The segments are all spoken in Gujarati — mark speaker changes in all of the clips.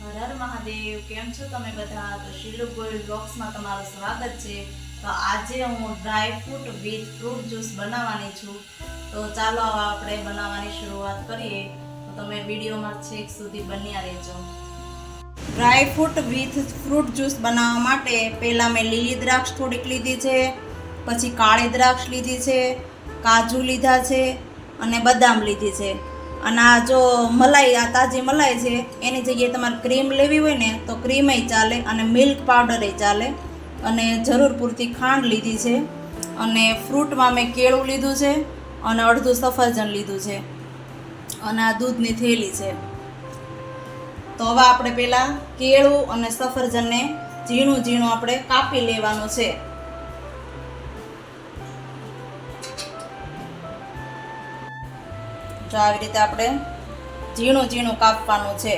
Speaker 1: હર મહાદેવ, કેમ છો તમે બધા? તો શીલુ ગોલ્ડ બોક્સમાં તમારું સ્વાગત છે. તો આજે હું dry fruit with fruit juice બનાવવાની છું. તો ચાલો આપણે બનાવવાની શરૂઆત કરીએ. તો તમે વિડીયોમાં છેક સુધી બન્યા રહેજો. Dry fruit with fruit juice બનાવવા માટે પહેલાં મેં લીલી દ્રાક્ષ થોડીક લીધી છે, પછી કાળી દ્રાક્ષ લીધી છે, કાજુ લીધા છે અને બદામ લીધી છે. અને આ જો મલાઈ, આ તાજી મલાઈ છે, એની જગ્યાએ તમારે ક્રીમ લેવી હોય ને, તો ક્રીમય ચાલે અને મિલ્ક પાવડરય ચાલે. અને જરૂર પૂરતી ખાંડ લીધી છે. અને ફ્રૂટમાં મેં કેળું લીધું છે અને અડધું સફરજન લીધું છે. અને આ દૂધની થેલી છે. તો હવે આપણે પહેલાં કેળું અને સફરજનને ઝીણું ઝીણું આપણે કાપી લેવાનું છે. તો આવી રીતે આપણે ઝીણું ઝીણું કાપવાનું છે.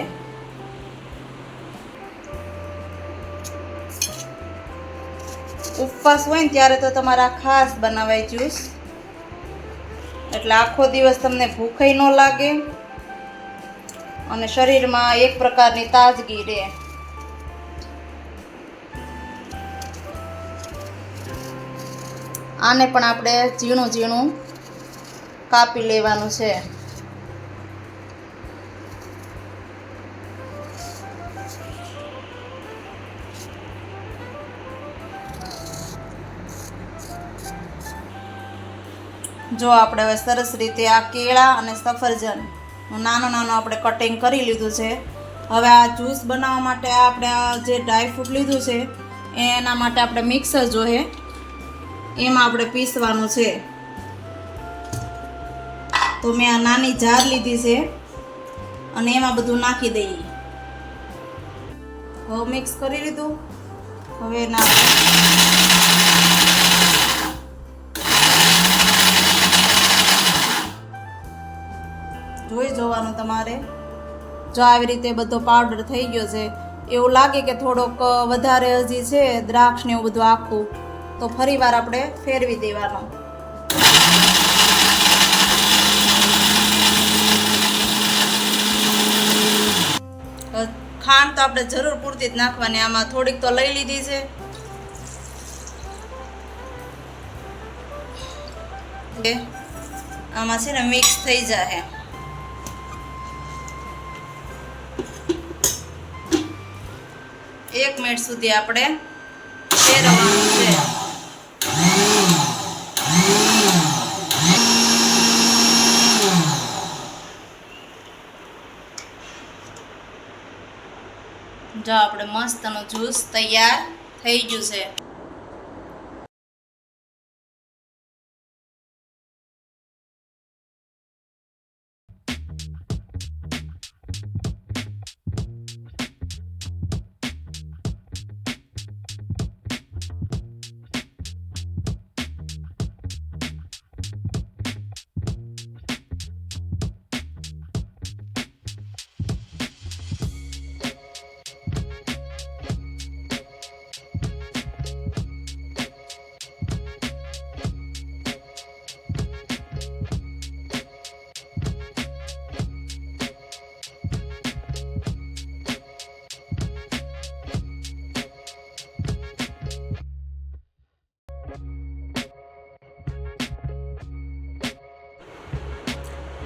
Speaker 1: ઉપવાસ હોય ને ત્યારે તો તમારે ખાસ બનાવાય જ્યુસ. એટલે આખો દિવસ તમને ભૂખય ન લાગે અને શરીરમાં એક પ્રકારની તાજગી રહે. આને પણ આપણે ઝીણું ઝીણું કાપી લેવાનું છે. જો આપણે હવે સરસ રીતે આ કેળા અને સફરજન નાનું નાનું આપણે કટિંગ કરી લીધું છે. હવે આ જ્યુસ બનાવવા માટે આપણે આ જે ડ્રાયફ્રૂટ લીધું છે, એના માટે આપણે મિક્સર જોઈએ. એમાં આપણે પીસવાનું છે. તો મેં આ નાની જાર લીધી છે અને એમાં બધું નાખી દઈએ. હવે મિક્સ કરી લીધું. હવે નાખ જોઈ જોવાનું તમારે? જો આવી રીતે બધો પાવડર થઈ ગયો છે, એવું લાગે કે થોડોક વધારે હજી છે દ્રાક્ષ ને એવું બધું આખું, તો ફરી વાર આપણે ફેરવી દેવાનો. ખાંડ તો આપણે જરૂર પૂરતી જ નાખવાની, આમાં થોડીક તો લઈ લીધી છે. આમાં છે ને મિક્સ થઈ જાય એક મિનિટ સુધી આપણે ફેરવવાનું છે. જો આપણે મસ્તનું જ્યુસ તૈયાર થઈ ગયું છે.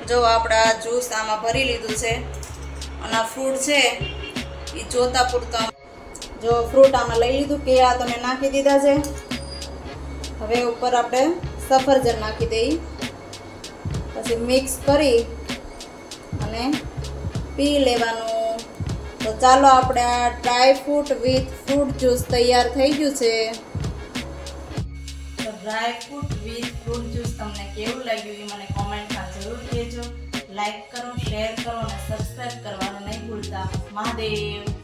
Speaker 1: જો આપણા જ્યુસ આમાં ભરી લીધું છે, અને આ ફ્રૂટ છે એ જોતા પૂરતા જો ફ્રૂટ આમાં લઈ લીધું કેળા તમે નાખી દીધા છે, હવે ઉપર આપણે સફરજન નાખી દઈ, પછી મિક્સ કરી, અને પી લેવાનું. તો ચાલો આપણે આ dry fruit with fruit juice તૈયાર થઈ ગયું છે. તો dry fruit with fruit juice તમને કેવું લાગ્યું એ મને લાઈક કરો શેર કરો અને સબસ્ક્રાઈબ કરવાનું નહીં ભૂલતા. મહાદેવ.